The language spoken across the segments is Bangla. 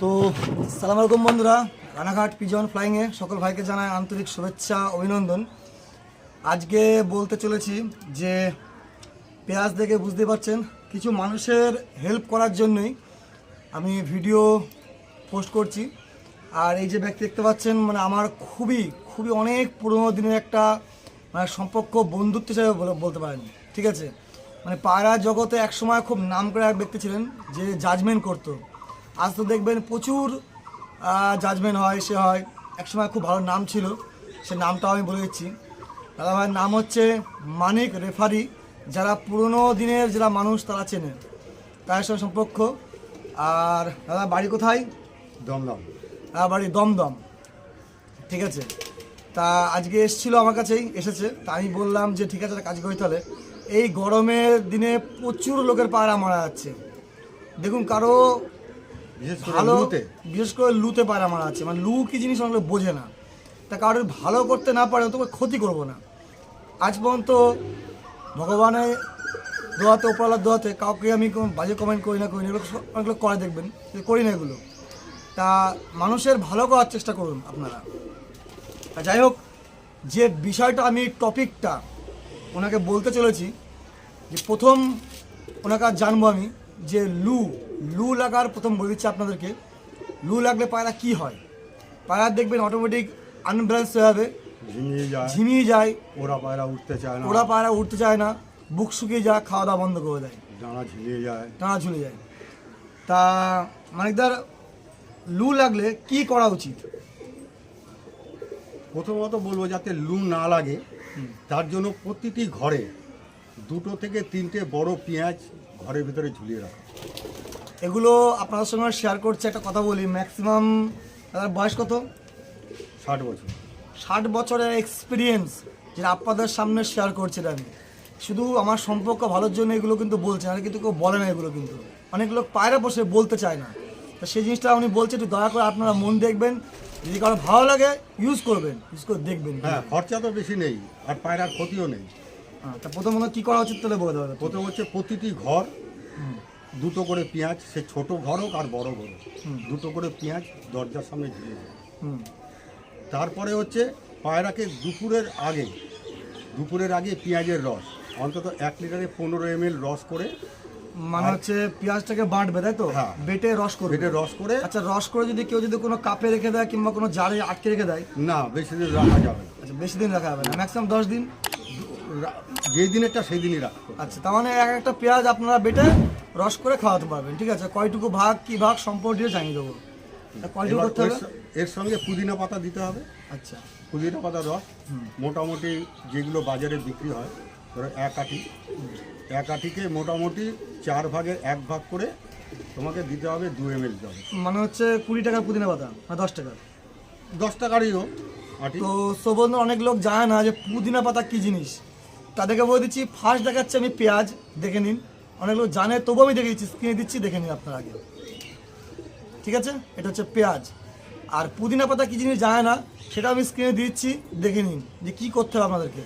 তো সালাম আলাইকুম বন্ধুরা। রানাঘাট পিজন ফ্লাইংয়ে সকল ভাইকে জানায় আন্তরিক শুভেচ্ছা, অভিনন্দন। আজকে বলতে চলেছি যে পেঁয়াজ দেখে বুঝতে পারছেন, কিছু মানুষের হেল্প করার জন্যই আমি ভিডিও পোস্ট করছি। আর এই যে ব্যক্তি দেখতে পাচ্ছেন মানে আমার খুবই খুবই অনেক পুরোনো দিনের একটা মানে সম্পর্ক বন্ধুত্ব হিসেবে বলে- বলতে পারেন, ঠিক আছে? মানে পায়রা জগতে একসময় খুব নাম করে এক ব্যক্তি ছিলেন, যে জাজমেন্ট করতো। আজ তো দেখবেন প্রচুর জাজমেন্ট হয় সে হয়। একসময় খুব ভালো নাম ছিল সে নামটাও আমি বলে দিচ্ছি। দাদা ভাইয়ের নাম হচ্ছে মানিক রেফারি যারা পুরনো দিনের যারা মানুষ তারা চেনে তাদের সঙ্গে সম্পর্ক। আর দাদা বাড়ি কোথায়? দমদম। দাদা বাড়ি দমদম। ঠিক আছে। তা আজকে এসেছিল আমার কাছেই এসেছে। তা আমি বললাম যে ঠিক আছে কাজ করি তাহলে। এই গরমের দিনে প্রচুর লোকের পায়রা মারা যাচ্ছে। দেখুন করে ভালো বিশেষ করে লুতে পায়রা মারা আছে। মানে লু কি জিনিস অনেক বোঝে না। তা কারোর ভালো করতে না পারে তবে ক্ষতি করব না। আজ পর্যন্ত ভগবানের দোয়াতে ওপরওয়ালার দোয়াতে কাউকে আমি কোনো বাজে কমেন্ট করি না করি না। এগুলো সব- অনেক লোক করে দেখবেন। যে করি না এগুলো। তা মানুষের ভালো করার চেষ্টা করুন আপনারা। তা যাই হোক যে বিষয়টা আমি টপিকটা ওনাকে বলতে চলেছি যে প্রথম ওনাকে আজ জানব আমি যে লু লু লাগার প্রথম বলে দিচ্ছি আপনাদেরকে। লু লাগলে পায়রা কি হয়? পায়রা দেখবেন অটোমেটিক আনব্যালেন্স হয়ে যাবে। ঝিমিয়ে যায়। ঝিমিয়ে যায়। ওরা পায়রা উঠতে চায় না। ওরা পায়রা উঠতে চায় না। বুক শুকিয়ে যায় খাওয়া দাওয়া বন্ধ করে দেয়। ডানা ঝিমিয়ে যায়। টানা ঝুলে যায়। তা মানিকদার লু লাগলে কি করা উচিত? প্রথমত বলব যাতে লু না লাগে তার জন্য প্রতিটি ঘরে দুটো থেকে তিনটে বড় পেঁয়াজ ঘরের ভিতরে ঝুলিয়ে রাখা। এগুলো আপনাদের সঙ্গে শেয়ার করছে একটা কথা বলি। ম্যাক্সিমাম তার বয়স কত? ষাট বছর। ষাট বছরের এক্সপিরিয়েন্স যেটা আপনাদের সামনে শেয়ার করছি আমি। শুধু আমার সম্পর্ক ভালোর জন্য এগুলো কিন্তু বলছে আর কিন্তু কেউ বলে না এগুলো কিন্তু। অনেক লোক পায়রা বসে বলতে চায় না। তো সেই জিনিসটা উনি বলছে একটু দয়া করে আপনারা মন দেখবেন। যদি কারও ভালো লাগে ইউজ করবেন ইউজ করে দেখবেন। হ্যাঁ খরচা তো বেশি নেই আর পায়রার ক্ষতিও নেই। তা প্রথম মনে কী করা উচিত তাহলে বলে দেওয়া প্রথম হচ্ছে প্রতিটি ঘর দুটো করে পেঁয়াজ সে ছোট ঘর হোক আর বড় ঘর হোক দুটো করে পেঁয়াজ দরজার সামনে ঝুলিয়ে দেয় হুম। তারপরে হচ্ছে পায়রাকে দুপুরের আগে দুপুরের আগে পেঁয়াজের রস অন্তত এক লিটারে পনেরো এম রস করে মানে হচ্ছে পেঁয়াজটাকে বাঁটবে তাই তো? হ্যাঁ। বেটে রস করে পেটে রস করে আচ্ছা রস করে যদি কেউ যদি কোনো কাপে রেখে দেয় কিংবা কোনো জারে আটকে রেখে দেয়? না বেশি দিন রাখা যাবে না। আচ্ছা বেশি দিন রাখা যাবে না ম্যাক্সিমাম দশ দিন? যেই দিনেরটা সেই দিনই রাখতে আচ্ছা তার মানে এক একটা পেঁয়াজ আপনারা বেটে রস করে খাওয়াতে পারবেন ঠিক আছে? কয়টুকু ভাগ কি ভাগ সম্পর্কে জানিয়ে দেবো। কয়টুকু করতে এর হবে এর সঙ্গে পুদিনা পাতা দিতে হবে। আচ্ছা। পুদিনা পাতা রস। মোটামুটি যেগুলো বাজারে বিক্রি হয় ধরো এক আটি। এক আটিকে মোটামুটি চার ভাগের এক ভাগ করে তোমাকে দিতে হবে দু এম এল জল। মানে হচ্ছে কুড়ি টাকার পুদিনা পাতা না দশ টাকার? দশ টাকারই হোক আটি। তো সোবন্ধ অনেক লোক জানে না যে পুদিনা পাতা কি জিনিস। তাদেরকে বলে দিচ্ছি ফার্স্ট দেখাচ্ছি আমি পেঁয়াজ দেখে নিন। অনেক লোক জানে তবু আমি দেখে দিচ্ছি স্ক্রিনে দিচ্ছি দেখে নিন আপনার আগে। ঠিক আছে? এটা হচ্ছে পেঁয়াজ। আর পুদিনা পাতা কি জিনিস জানে না সেটা আমি স্ক্রিনে দিচ্ছি দেখে নিন যে কী করতে হবে আপনাদেরকে।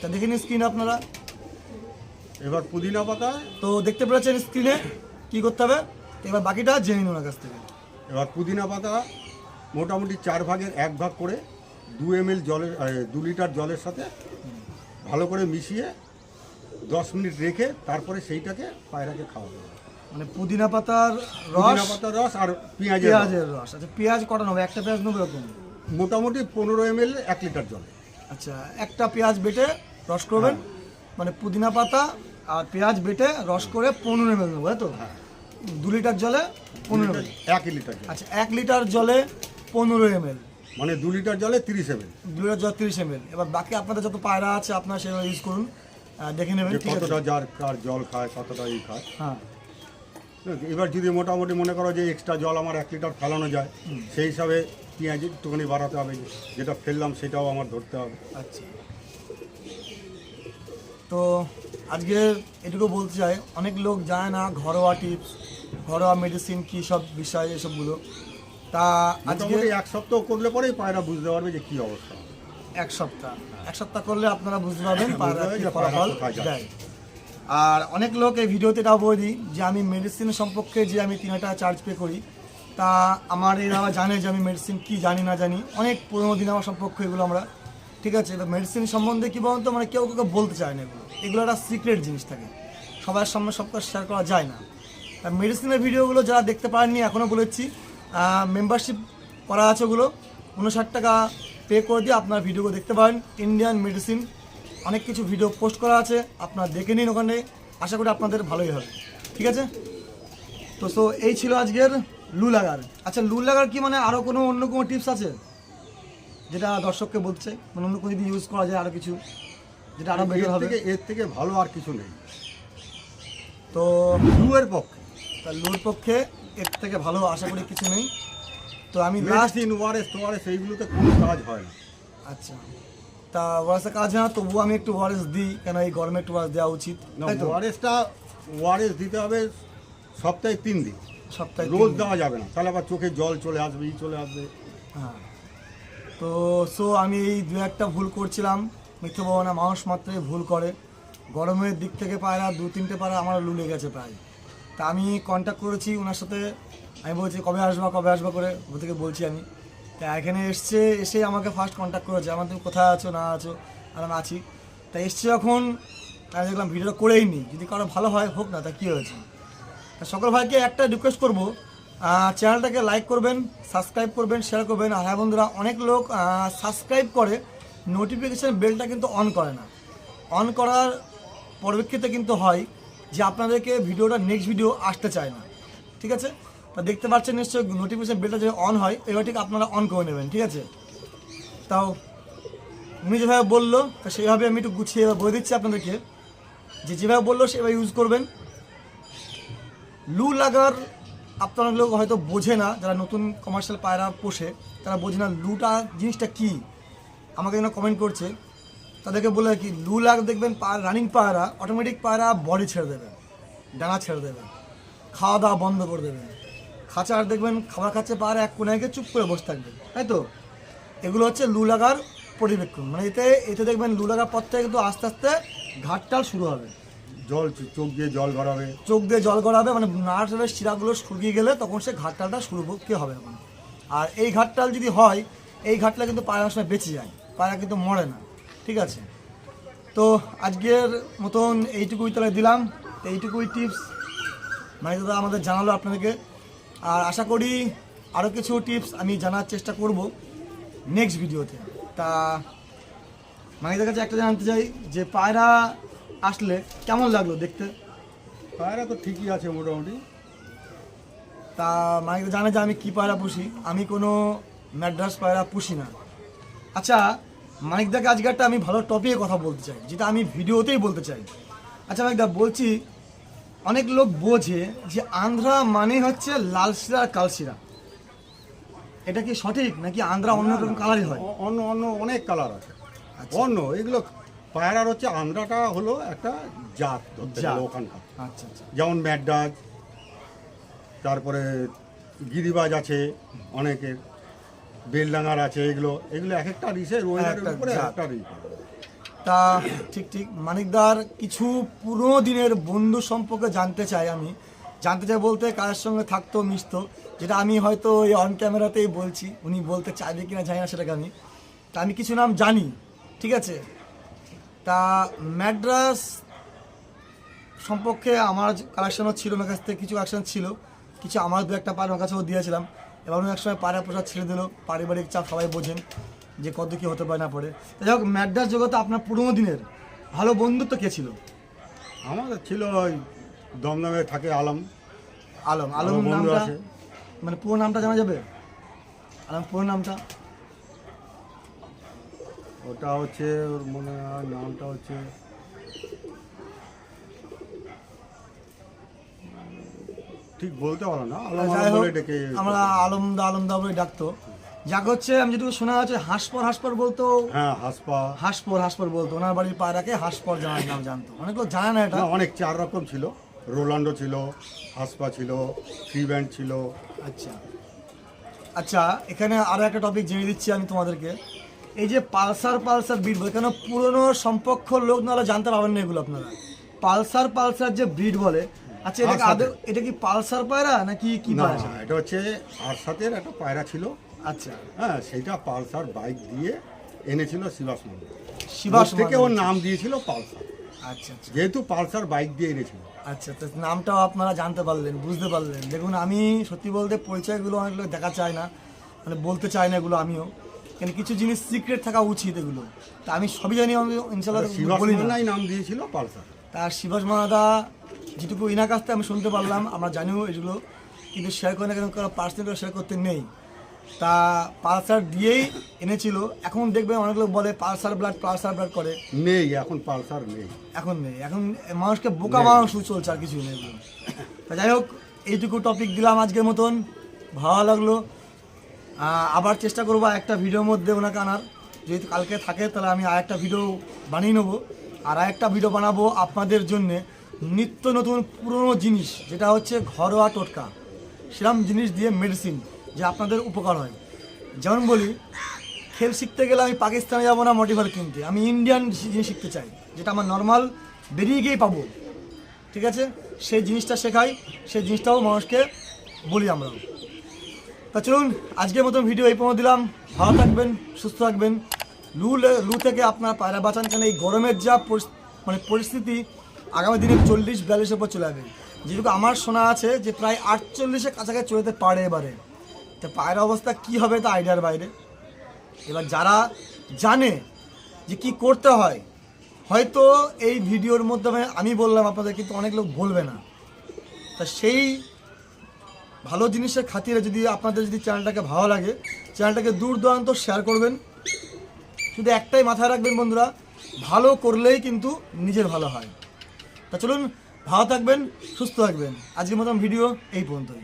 তা দেখে নিন স্ক্রিনে আপনারা। এবার পুদিনা পাতা। তো দেখতে পেরেছেন স্ক্রিনে কী করতে হবে? এবার বাকিটা জেনে নিন ওনার কাছ থেকে। এবার পুদিনা পাতা মোটামুটি চার ভাগের এক ভাগ করে দু এম এল জলের দু লিটার জলের সাথে ভালো করে মিশিয়ে দশ মিনিট রেখে তারপরে সেইটাকে পায়রাকে খাওয়াতে হবে মানে পুদিনা পাতার রস পুদিনা পাতার রস আর পেঁয়াজের রস। পেঁয়াজের রস। আচ্ছা পেঁয়াজ কটা নেব? একটা পেঁয়াজ নেব এরকম? মোটামুটি পনেরো এম এল এক লিটার জলে। আচ্ছা একটা পেঁয়াজ বেটে রস করবেন। মানে পুদিনা পাতা আর পেঁয়াজ বেটে রস করে পনেরো এমএল নেব তাই তো? দু লিটার জলে পনেরো এমএল এক লিটার আচ্ছা এক লিটার জলে পনেরো এমএল মানে দু লিটার জলে তিরিশ এম দু লিটার জল তিরিশ এমএল এবার বাকি আপনাদের যত পায়রা আছে আপনারা সেগুলো ইউজ করুন। দেখে নেবেন কতটা যার কার জল খায় কতটা ই খায়। হ্যাঁ। এবার যদি মোটামুটি মনে করো যে এক্সট্রা জল আমার এক লিটার ফেলানো যায় সেই হিসাবে পেঁয়াজ একটুখানি বাড়াতে হবে যেটা ফেললাম সেটাও আমার ধরতে হবে। আচ্ছা। তো আজকে এটুকু বলতে চাই অনেক লোক জানে না ঘরোয়া টিপস ঘরোয়া মেডিসিন কী সব বিষয় এসবগুলো। তা আজকে এক সপ্তাহ করলে পরেই পায়রা বুঝতে পারবে যে কি অবস্থা। এক সপ্তাহ। এক সপ্তাহ করলে আপনারা বুঝতে পারবেন বুঝতে পায়রা কি ফলাফল দেয়। আর অনেক লোক এই ভিডিওতে এটাও বলে দিই যে আমি মেডিসিন সম্পর্কে যে আমি তিন হাজার চার্জ পে করি তা আমার এরা জানে যে আমি মেডিসিন কি জানি না জানি। অনেক পুরোনো দিন আমার সম্পর্ক এগুলো আমরা ঠিক আছে? এবার মেডিসিন সম্বন্ধে কী বলতো? মানে কেউ কাউকে বলতে চায় না এগুলো। এগুলো একটা সিক্রেট জিনিস থাকে। সবার সামনে সব কাজ শেয়ার করা যায় না। তা মেডিসিনের ভিডিওগুলো যারা দেখতে পারেননি এখনও বলেছি মেম্বারশিপ করা আছে ওগুলো। উনষাট টাকা পে করে দিয়ে আপনার ভিডিওগুলো দেখতে পারেন। ইন্ডিয়ান মেডিসিন অনেক কিছু ভিডিও পোস্ট করা আছে। আপনারা দেখে নিন ওখানে। আশা করি আপনাদের ভালোই হবে। ঠিক আছে? তো সো এই ছিল আজকের লু লাগার। আচ্ছা লু লাগার কি মানে আরও কোনো অন্য কোনো টিপস আছে? যেটা দর্শককে বলছে। মানে অন্য কোনো যদি ইউজ করা যায় আরও কিছু যেটা আরও বেটার হবে। এর থেকে ভালো আর কিছু নেই। তো লুয়ের পক্ষে। তা লুর পক্ষে এর থেকে ভালো আশা করি কিছু নেই। তো আমি লাস্ট মেডিসিন ওয়ারেস টোয়ারেস এইগুলোতে কোনো কাজ হয় না। আচ্ছা। তা ওয়ারেসের কাজ হয় না তবুও আমি একটু ওয়ারেস দিই কেন এই গরমে একটু ওয়ারেস দেওয়া উচিত না ওয়ারেসটা ওয়ারেস দিতে হবে সপ্তাহে তিন দিন। সপ্তাহে রোজ দেওয়া যাবে না। তাহলে আবার চোখে জল চলে আসবে ই চলে আসবে। হ্যাঁ। তো সো আমি এই দু একটা ভুল করছিলাম। মিথ্যে বলব না মানুষ মাত্রই ভুল করে। গরমের দিক থেকে পায়রা দু তিনটে পায়রা আমার লুলে গেছে প্রায়। তা আমি কন্ট্যাক্ট করেছি ওনার সাথে। আমি বলছি, কবে আসবা কবে আসবা করে? ও থেকে বলছি আমি। তা এখানে এসছে, এসে আমাকে ফার্স্ট কন্ট্যাক্ট করেছে। আমার তুমি কোথায় আছো, না আছো? আর আমি আছি। তা এসছে যখন আমি দেখলাম ভিডিওটা করেই নি যদি কারও ভালো হয়, হোক না, তা কী হয়েছে? তা সকল ভাইকে একটা রিকোয়েস্ট করব। চ্যানেলটাকে লাইক করবেন সাবস্ক্রাইব করবেন শেয়ার করবেন। আর হ্যাঁ বন্ধুরা, অনেক লোক সাবস্ক্রাইব করে নোটিফিকেশান বেলটা কিন্তু অন করে না। অন করার পরিপ্রেক্ষিতে কিন্তু হয়। যে আপনাদেরকে ভিডিওটা নেক্সট ভিডিও আসতে চায় না। ঠিক আছে? তা দেখতে পাচ্ছেন নিশ্চয়ই নোটিফিকেশান বেলটা যদি অন হয়, এবার ঠিক আপনারা অন করে নেবেন, ঠিক আছে? তাও উনি যেভাবে বলল, তা সেইভাবে আমি একটু গুছিয়ে বলে দিচ্ছি আপনাদেরকে যে যেভাবে বলল সেভাবে ইউজ করবেন। লু লাগার আপনারা লোক হয়তো বোঝে না, যারা নতুন কমার্শিয়াল পায়রা পোষে, তারা বোঝে না লুটা জিনিসটা কি। আমাকে যেন কমেন্ট করছে। তাদেরকে বলে কি লু লাগ দেখবেন রানিং পায়রা অটোমেটিক পায়রা বডি ছেড়ে দেবে ডানা ছেড়ে দেবে খাওয়া দাওয়া বন্ধ করে দেবে খাঁচার দেখবেন খাবার খাচ্ছে পায়রা এক কোনায় গিয়ে চুপ করে বসে থাকবে তাই তো? এগুলো হচ্ছে লু লাগার পরিবেক্ষণ মানে এতে এতে দেখবেন লু লাগার পর থেকে কিন্তু আস্তে আস্তে ঘাটটাল শুরু হবে। জল চোখ দিয়ে জল গড়াবে। চোখ দিয়ে জল গড়াবে মানে নার্ভের শিরাগুলো শুকিয়ে গেলে তখন সে ঘাটটালটা শুরু কি হবে এখন? আর এই ঘাটটাল যদি হয় এই ঘাটটা কিন্তু পায়রা সময় বেঁচে যায় পায়রা কিন্তু মরে না। ঠিক আছে? তো আজকের মতন এইটুকুই তাহলে দিলাম। তো এইটুকুই টিপস মানে দাদা আমাদের জানালো আপনাদেরকে। আর আশা করি আরও কিছু টিপস আমি জানার চেষ্টা করব নেক্সট ভিডিওতে তা। মাইদের কাছে একটা জানতে চাই যে পায়রা আসলে কেমন লাগল দেখতে? পায়রা তো ঠিকই আছে মোটামুটি। তা মাইক জানে যে আমি কি পায়রা পুষি? আমি কোনো ম্যাড্রাস পায়রা পুষি না। আচ্ছা আজকে একটা আমি ভালো টপিকে কথা বলতে চাই যেটা আমি ভিডিওতেই বলতে চাই। আচ্ছা মানিকদা বলছি অনেক লোক বোঝে যে আন্ধ্রা মানে হচ্ছে লাল শিরা আর কাল শিরা। এটা কি সঠিক নাকি আন্ধ্রা অন্য রকম কালারই হয়? অন্য অন্য অনেক কালার আছে। আচ্ছা। অন্য এগুলো পায়রার হচ্ছে আন্ধ্রাটা হলো একটা জাত ওখানকার। আচ্ছা আচ্ছা। যেমন ম্যাডাজ তারপরে গিরিবাজ আছে অনেকের। বেলডাঙ্গার আছে এগুলো এগুলো এক একটা ওয়েদারের একটা উপরে একটা রিস তা ঠিক ঠিক মানিকদার কিছু পুরনো দিনের বন্ধু সম্পর্কে জানতে চাই আমি। জানতে চাই বলতে কার সঙ্গে থাকতো মিশতো যেটা আমি হয়তো এই অন ক্যামেরাতেই বলছি উনি বলতে চাইবে কিনা জানি না সেটাকে আমি। তা আমি কিছু নাম জানি ঠিক আছে? তা ম্যাড্রাস সম্পর্কে আমার কালেকশনও ছিল ওনার কাছ থেকে কিছু কালেকশন ছিল কিছু আমার দু একটা পার ওর কাছেও দিয়েছিলাম। এবার উনি একসময় পায়রা পোষা ছেড়ে দিল পারিবারিক চাপ সবাই বোঝেন যে কত কী হতে পারে না তা যাই হোক ম্যাড্রাস জগতে আপনার পুরোনো দিনের। ভালো বন্ধুত্ব কে ছিল? আমাদের ছিল ওই দমদমে থাকে আলম। আলম। আলম নামটা। মানে পুরো নামটা জানা যাবে? আলম পুরো নামটা? ওটা হচ্ছে ওর মনে হয় নামটা হচ্ছে ঠিক বলতে পারো না যাই হোক আমরা আলমদা আলমদা বলে ডাকতো। যাক হচ্ছে আমি যেটুকু শোনা আছে হাসপর হাসপর বলতো। হ্যাঁ হাসপা হাসপর হাসপর বলতো ওনার বাড়ির পায়রাকে হাসপর জানার নাম জানতো। অনেক লোক জানে না এটা। অনেক চার রকম ছিল। রোলান্ডো ছিল হাসপা ছিল ফ্রি ব্যান্ড ছিল। আচ্ছা। আচ্ছা এখানে আরও একটা টপিক জেনে দিচ্ছি আমি তোমাদেরকে। এই যে পালসার পালসার ব্রিড বলে কেন পুরনো সম্পর্ক লোক নাহলে জানতে পারবেন না এগুলো আপনারা। পালসার পালসার যে ব্রিড বলে আচ্ছা এটা আদৌ এটা কি পালসার পায়রা নাকি কি পায়রা এটা হচ্ছে আর সাথে একটা পায়রা ছিল। আচ্ছা। হ্যাঁ সেইটা পালসার বাইক দিয়ে এনেছিল শিবাস মন্দির শিবাস থেকে ওর নাম দিয়েছিল পালসার। আচ্ছা আচ্ছা। যেহেতু পালসার বাইক দিয়ে এনেছিল। আচ্ছা তো নামটাও আপনারা জানতে পারলেন বুঝতে পারলেন। দেখুন আমি সত্যি বলতে পরিচয়গুলো অনেক লোক দেখা চায় না মানে বলতে চাই না এগুলো আমিও। কিন্তু কিছু জিনিস সিক্রেট থাকা উচিত এগুলো। তা আমি সবই জানি আমি ইনশাল্লাহ বলি নাম দিয়েছিল পালসার। তার শিবাস মানাদা যেটুকু ইনার কাছ থেকে আমি শুনতে পারলাম আমরা জানিও এগুলো কিন্তু শেয়ার করে না কেন কারণ পার্সেন্ট শেয়ার করতে নেই। তা পালসার দিয়েই এনেছিল। এখন দেখবেন অনেক লোক বলে পালসার ব্লাড পালসার ব্লাড করে। নেই এখন পালসার নেই। এখন নেই। এখন মানুষকে বোকা। মানুষ চলছে আর কিছু নেই তা যাই হোক এইটুকু টপিক দিলাম আজকের মতন। ভালো লাগল। আবার চেষ্টা করব একটা ভিডিওর মধ্যে ওনাকে আনার। যদি কালকে থাকে তাহলে আমি আর একটা ভিডিও বানিয়ে নেব। আর একটা ভিডিও বানাবো আপনাদের জন্যে। নিত্য নতুন পুরনো জিনিস, যেটা হচ্ছে ঘরোয়া টোটকা সেরকম জিনিস দিয়ে মেডিসিন যে আপনাদের উপকার হয়। যেমন বলি, খেল শিখতে গেলে আমি পাকিস্তানে যাব না মোটিভার কিনতে। আমি ইন্ডিয়ান জিনিস শিখতে চাই, যেটা আমার নর্মাল বেরিয়ে গিয়েই পাবো। ঠিক আছে? সেই জিনিসটা শেখাই, সেই জিনিসটাও মানুষকে বলি আমরা। তা চলুন, আজকের মতন ভিডিও এই পর্যন্ত দিলাম। ভালো থাকবেন, সুস্থ থাকবেন। লে- লু থেকে আপনার পায়রা বাঁচান কেন? এই গরমের যা মানে পরিস্থিতি আগামী দিনে চল্লিশ বিয়াল্লিশের উপর চলে যাবে। যেটুকু আমার শোনা আছে যে প্রায় আটচল্লিশের কাছাকাছি চলে যেতে পারে এবারে। তা পায়ের অবস্থা কি হবে তা আইডিয়ার বাইরে। এবার যারা জানে যে কি করতে হয়, হয়তো এই ভিডিওর মাধ্যমে আমি বললাম, আপনাদের কিন্তু অনেক লোক বলবে না। তা সেই ভালো জিনিসের খাতিরে যদি আপনাদের যদি চ্যানেলটাকে ভালো লাগে, চ্যানেলটাকে দূর দূরান্ত শেয়ার করবেন। শুধু একটাই মাথায় রাখবেন বন্ধুরা, ভালো করলেই কিন্তু নিজের ভালো হয়। তা চলুন ভালো থাকবেন সুস্থ থাকবেন। আজকের মতন ভিডিও এই পর্যন্তই।